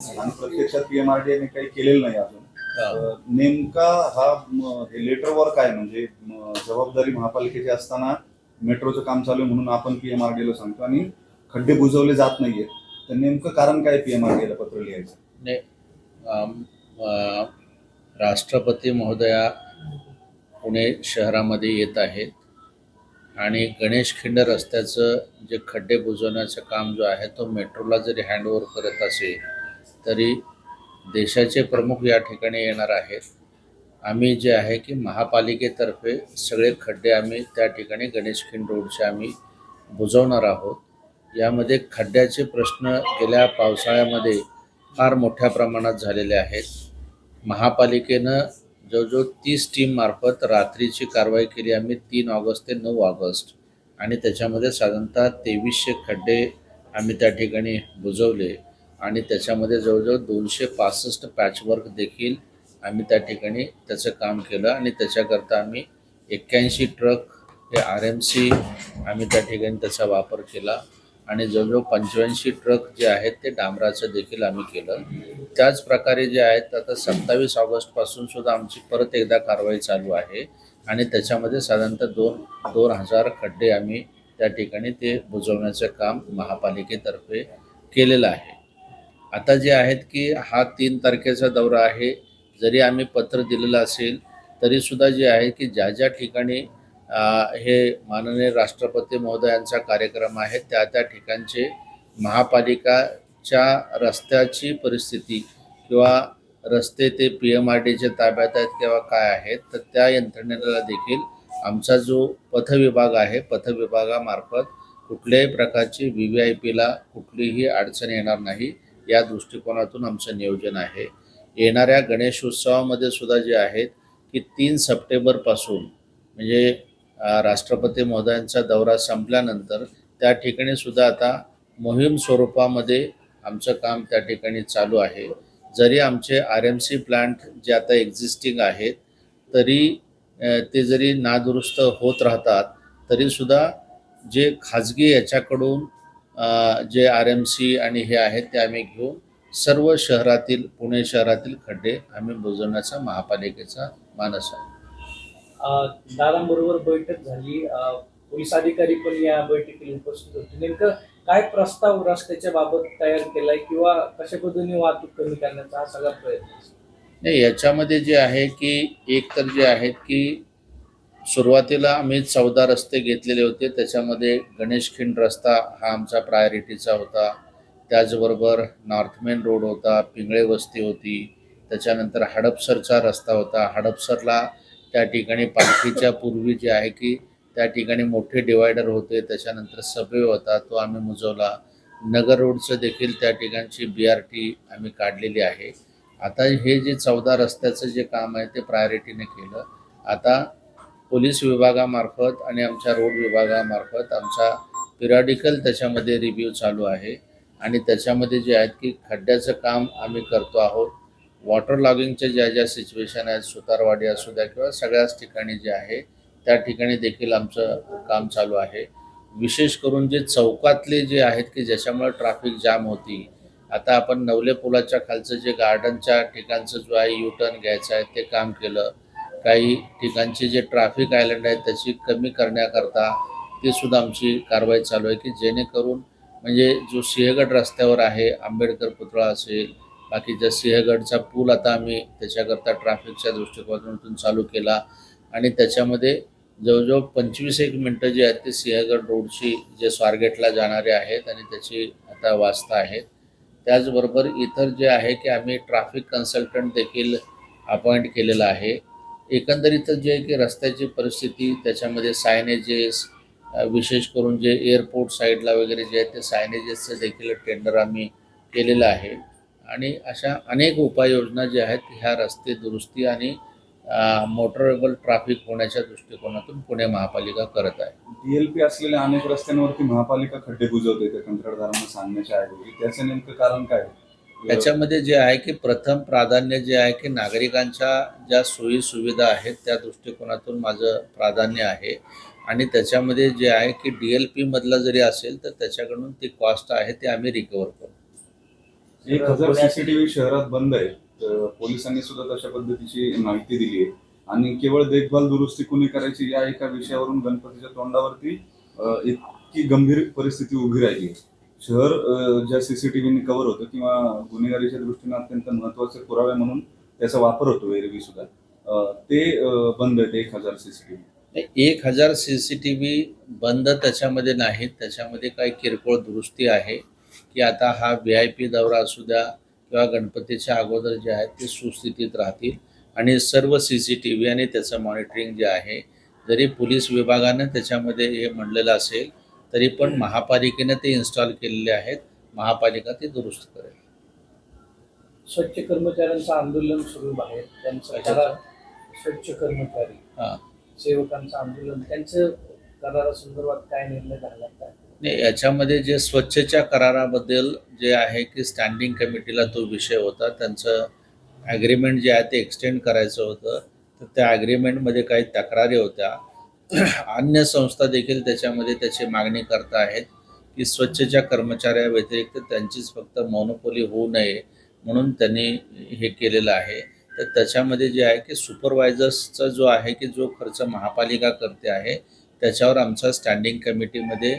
आणि प्रत्यक्षात पीएमआरडीने काही केलेलं नाही अजून. नेमका हा हे लेटर वर्क आहे म्हणजे जबाबदारी महापालिकेची असताना मेट्रोचं काम चालू आहे म्हणून आपण पीएमआरडीला सांगतो आणि खड्डे बुजवले जात नाहीये तर नेमकं कारण काय पीएमआरडीला पत्र लिहायचं? ने अम, अ, राष्ट्रपती महोदया पुणे शहरामध्ये येत आहेत आणि गणेश खिंड रस्त्याचं जे खड्डे बुजवण्याचं काम जो आहे तो मेट्रोला जरी हँडओव्हर करत असेल तरी देशाचे प्रमुख या ठिकाणी येणार आहेत. आम्ही जे आहे की महापालिकेतर्फे सगळे खड्डे आम्ही त्या ठिकाणी गणेशखिंड रोडचे आम्ही बुजवणार आहोत. यामध्ये खड्ड्याचे प्रश्न गेल्या पावसाळ्यामध्ये फार मोठ्या प्रमाणात झालेले आहेत. महापालिकेनं जवळजवळ तीस टीममार्फत रात्रीची कारवाई केली. आम्ही तीन ऑगस्ट ते नऊ ऑगस्ट आणि त्याच्यामध्ये साधारणतः तेवीसशे खड्डे आम्ही त्या ठिकाणी बुजवले. आणि त्याच्यामध्ये जवळजवळ दोनशे पासष्ट पॅचवर्क देखील आम्ही त्या ठिकाणी त्याचं काम केलं आणि त्याच्याकरता आम्ही एक्क्याऐंशी ट्रक हे आर एम सी आम्ही त्या ठिकाणी त्याचा वापर केला. आणि जवळजवळ पंच्याऐंशी ट्रक जे आहेत ते डांबराचं देखील आम्ही केलं. त्याच प्रकारे जे आहेत आता सत्तावीस ऑगस्टपासून सुद्धा आमची परत एकदा कारवाई चालू आहे. आणि त्याच्यामध्ये साधारणतः दोन दोन हजार खड्डे आम्ही त्या ठिकाणी ते बुजवण्याचं काम महापालिकेतर्फे केलेलं आहे. आता जे आहेत की हा तीन तारखेचा दौरा आहे जरी आम्ही पत्र दिलेलं असेल तरीसुद्धा जे आहे की ज्या ज्या ठिकाणी हे माननीय राष्ट्रपती महोदयांचा कार्यक्रम आहे त्या त्या ठिकाणचे महापालिकाच्या रस्त्याची परिस्थिती किंवा रस्ते ते पी एम आर डीच्या ताब्यात आहेत किंवा काय आहेत तर त्या यंत्रणेला देखील आमचा जो पथविभाग आहे पथविभागामार्फत कुठल्याही प्रकारची व्ही व्ही आय पीला कुठलीही अडचण येणार नाही. या दृष्टिकोनातून आमचं नियोजन आहे. येणाऱ्या गणेश उत्सवामध्ये सुद्धा जे आहेत की तीन सप्टेंबरपासून म्हणजे राष्ट्रपती महोदयांचा दौरा संपल्यानंतर त्या ठिकाणी सुद्धा आता मोहीम स्वरूपामध्ये आमचं काम त्या ठिकाणी चालू आहे. जरी आमचे आर एम सी प्लांट जे आता एक्झिस्टिंग आहेत तरी ते जरी नादुरुस्त होत राहतात तरीसुद्धा जे खाजगी याच्याकडून जे आर एम सी आणि हे आहेत ते आम्ही घेऊन सर्व शहरातील पुणे शहरातील खड्डे आम्ही बुजवण्याचा महापालिकेचा मानस आहे. दादांबरोबर बैठक झाली. पोलीस अधिकारी पण या बैठकीला उपस्थित होते. नेमकं काय प्रस्ताव रस्त्याच्या बाबत तयार केलाय किंवा कशा पद्धतीने वाहतूक कमी करण्याचा हा सगळा प्रयत्न? नाही याच्यामध्ये जे आहे की एक तर जे आहेत की सुरुवातीला आम्ही चौदा रस्ते घेतलेले होते. त्याच्यामध्ये गणेशखिंड रस्ता हा आमचा प्रायोरिटीचा होता. त्याचबरोबर नॉर्थ मेन रोड होता पिंगळे वस्ती होती. त्याच्यानंतर हडपसरचा रस्ता होता. हडपसरला त्या ठिकाणी पालखीच्या पूर्वी जे आहे की त्या ठिकाणी मोठे डिवायडर होते. त्याच्यानंतर सबवे होता तो आम्ही मुजवला. नगर रोडचं देखील त्या ठिकाणची बी आर टी आम्ही काढलेली आहे. आता हे जे चौदा रस्त्याचं जे काम आहे ते प्रायोरिटीने केलं. आता पोलीस विभागामार्फत आणि आमच्या रोड विभागामार्फत आमचा पिरियडिकल त्याच्यामध्ये रिव्ह्यू चालू आहे. आणि त्याच्यामध्ये जे आहेत की खड्ड्याचं काम आम्ही करतो आहोत. वॉटर लॉगिंगच्या ज्या ज्या सिच्युएशन आहेत सुतारवाडी असू द्या किंवा सगळ्याच ठिकाणी जे आहे त्या ठिकाणी देखील आमचं काम चालू आहे. विशेष करून जे चौकातले जे आहेत की ज्याच्यामुळे ट्रॅफिक जाम होती आता आपण नवले पुलाच्या खालचं जे गार्डनच्या ठिकाणचं जो आहे यू टर्न घ्यायचं आहे ते काम केलं. काही ठिकाणचे जे ट्रॅफिक आयलंड आहेत त्याची कमी करण्याकरता ती सुद्धा आमची कारवाई चालू आहे की जेणेकरून म्हणजे जो सिंहगड रस्त्यावर आहे आंबेडकर पुतळा असेल बाकीच्या सिंहगडचा पूल आता आम्ही त्याच्याकरता ट्रॅफिकच्या दृष्टिकोनातून चालू केला आणि त्याच्यामध्ये जवळजवळ पंचवीस एक मिनटं जी आहेत ते सिंहगड रोडची जे स्वारगेटला जाणारे आहेत आणि त्याची आता वास्ता आहेत. त्याचबरोबर इतर जे आहे की आम्ही ट्रॅफिक कन्सल्टंट देखील अपॉइंट केलेला आहे. एकंदरीत जे आहे की रस्त्याची परिस्थिती त्याच्यामध्ये सायनेजेस विशेष करून जे एअरपोर्ट साईडला वगैरे जे आहे ते सायनेजेसचं देखील टेंडर आम्ही केलेलं आहे. आणि अशा अनेक उपाययोजना ज्या आहेत ह्या रस्ते दुरुस्ती आणि मोटरेबल ट्रॅफिक होण्याच्या दृष्टिकोनातून पुणे महापालिका करत आहे. डीएलपी असलेल्या अनेक रस्त्यांवरती महापालिका खड्डे बुजवते त्या कंत्राटदारांना सांगण्याच्या ऐवजी. त्याचं नेमकं कारण काय? त्याच्यामध्ये जे आहे की प्रथम प्राधान्य जे आहे की नागरिकांच्या ज्या सोयी सुविधा आहेत त्या दृष्टिकोनातून माझं प्राधान्य आहे. आणि त्याच्यामध्ये जे आहे की डी एल पीमधलं जरी असेल तर त्याच्याकडून ती कॉस्ट आहे ते आम्ही रिकवर करू. एक हजार सीसीटीव्ही शहरात बंद तर पोलिसांनी सुद्धा तशा पद्धतीची माहिती दिली आहे. आणि केवळ देखभाल दुरुस्ती कुणी करायची या एका विषयावरून गणपतीच्या तोंडावरती अ, इतकी गंभीर परिस्थिती उभी राहिली आहे. शहर अ, ज्या सीसीटीव्हीने कव्हर होतं किंवा गुन्हेगारीच्या दृष्टीने अत्यंत महत्त्वाचे पुरावे म्हणून त्याचा वापर होतो एरवी सुद्धा ते बंद आहेत एक हजार सीसीटीव्ही एक हजार सी सी टी व्ही बंद त्याच्यामध्ये नाहीत. त्याच्यामध्ये काही किरकोळ दुरुस्ती आहे की आता हा व्ही आय पी दौरा असू द्या किंवा गणपतीच्या अगोदर जे आहेत ते सुस्थितीत राहतील आणि सर्व सी सी टी व्ही आणि त्याचं मॉनिटरिंग जे आहे जरी पोलीस विभागानं त्याच्यामध्ये हे म्हणलेलं असेल तरी पण महापालिकेनं ते इन्स्टॉल केलेले आहेत. महापालिका ते दुरुस्त करेल. स्वच्छ कर्मचाऱ्यांचं आंदोलन सुरू आहे. त्यांचं स्वच्छ कर्मचारी हां. सेवकांचं आंदोलन त्यांचं करारासंदर्भात काय निर्णय झाला? काय नाही याच्यामध्ये जे स्वच्छच्या कराराबद्दल जे आहे की स्टँडिंग कमिटीला तो विषय होता. त्यांचं ॲग्रीमेंट जे आहे ते एक्सटेंड करायचं होतं. तर त्या ॲग्रीमेंटमध्ये काही तक्रारी होत्या. अन्य संस्था देखील त्याच्यामध्ये त्याची मागणी करत आहेत की स्वच्छच्या कर्मचाऱ्याव्यतिरिक्त त्यांचीच फक्त मोनोपोली होऊ नये म्हणून त्यांनी हे केलेलं आहे. तर त्याच्यामध्ये जे आहे की सुपरवायझर्सचा जो आहे की जो खर्च महापालिका करते आहे त्याच्यावर आमचा स्टँडिंग कमिटीमध्ये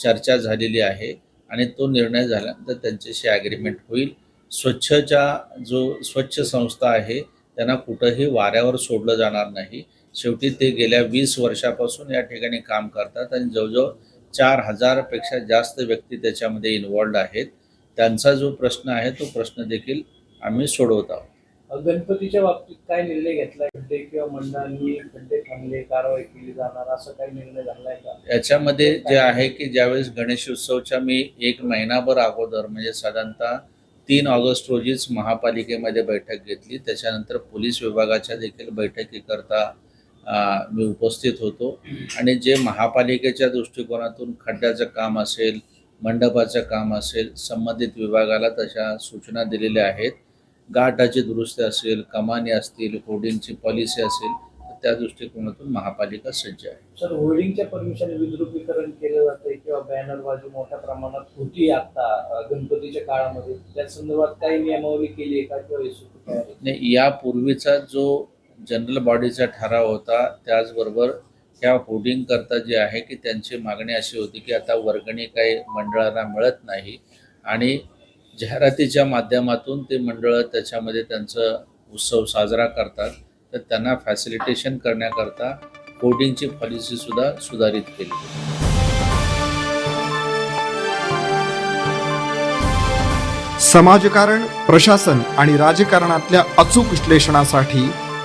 चर्चा झालेली आहे आणि तो निर्णय झाल्यानंतर त्यांच्याशी ॲग्रीमेंट होईल. स्वच्छच्या जो स्वच्छ संस्था आहे त्यांना कुठंही वाऱ्यावर सोडलं जाणार नाही. शेवटी ते गेल्या वीस वर्षापासून या ठिकाणी काम करतात आणि जवळजवळ चार हजारपेक्षा जास्त व्यक्ती त्याच्यामध्ये इन्वॉल्ड आहेत. त्यांचा जो प्रश्न आहे तो प्रश्न देखील आम्ही सोडवत आहोत. गणपतीच्या बाबतीत काय निर्णय घेतलाय? खड्डे किंवा मंडळांनी खड्डे थांबले कारवाई केली जाणार असं काही निर्णय झालाय का? याच्यामध्ये जे आहे की ज्यावेळेस गणेशोत्सवच्या मी एक महिनाभर अगोदर म्हणजे साधारणतः तीन ऑगस्ट रोजीच महापालिकेमध्ये बैठक घेतली. त्याच्यानंतर पोलीस विभागाच्या देखील बैठकीकरता मी उपस्थित होतो. आणि जे महापालिकेच्या दृष्टिकोनातून खड्ड्याचं काम असेल मंडपाचं काम असेल संबंधित विभागाला तशा सूचना दिलेल्या आहेत. गाठाची दुरुस्ती असेल कमानी असतील होर्डिंगची पॉलिसी असेल त्या दृष्टिकोनातून महापालिका सज्ज आहे. सर होर्डिंगच्या परमिशन विद्रुपीकरण केलं जातंय किंवा बॅनरबाजी मोठ्या प्रमाणात होती आता गणपतीच्या काळामध्ये? त्या संदर्भात काही नियमावली केली आहे का किंवा? नाही यापूर्वीचा जो जनरल बॉडीचा ठराव होता त्याचबरोबर ह्या होर्डिंग करता जे आहे की त्यांची मागणी अशी होती की आता वर्गणी काही मंडळांना मिळत नाही आणि जाहिरातीच्या माध्यमातून ते मंडळं त्याच्यामध्ये त्यांचं उत्सव साजरा करतात तर त्यांना फॅसिलिटेशन करण्याकरता होर्डिंगची पॉलिसीसुद्धा सुधारित केली समाजकारण प्रशासन आणि राजकारणातल्या अचूक विश्लेषणासाठी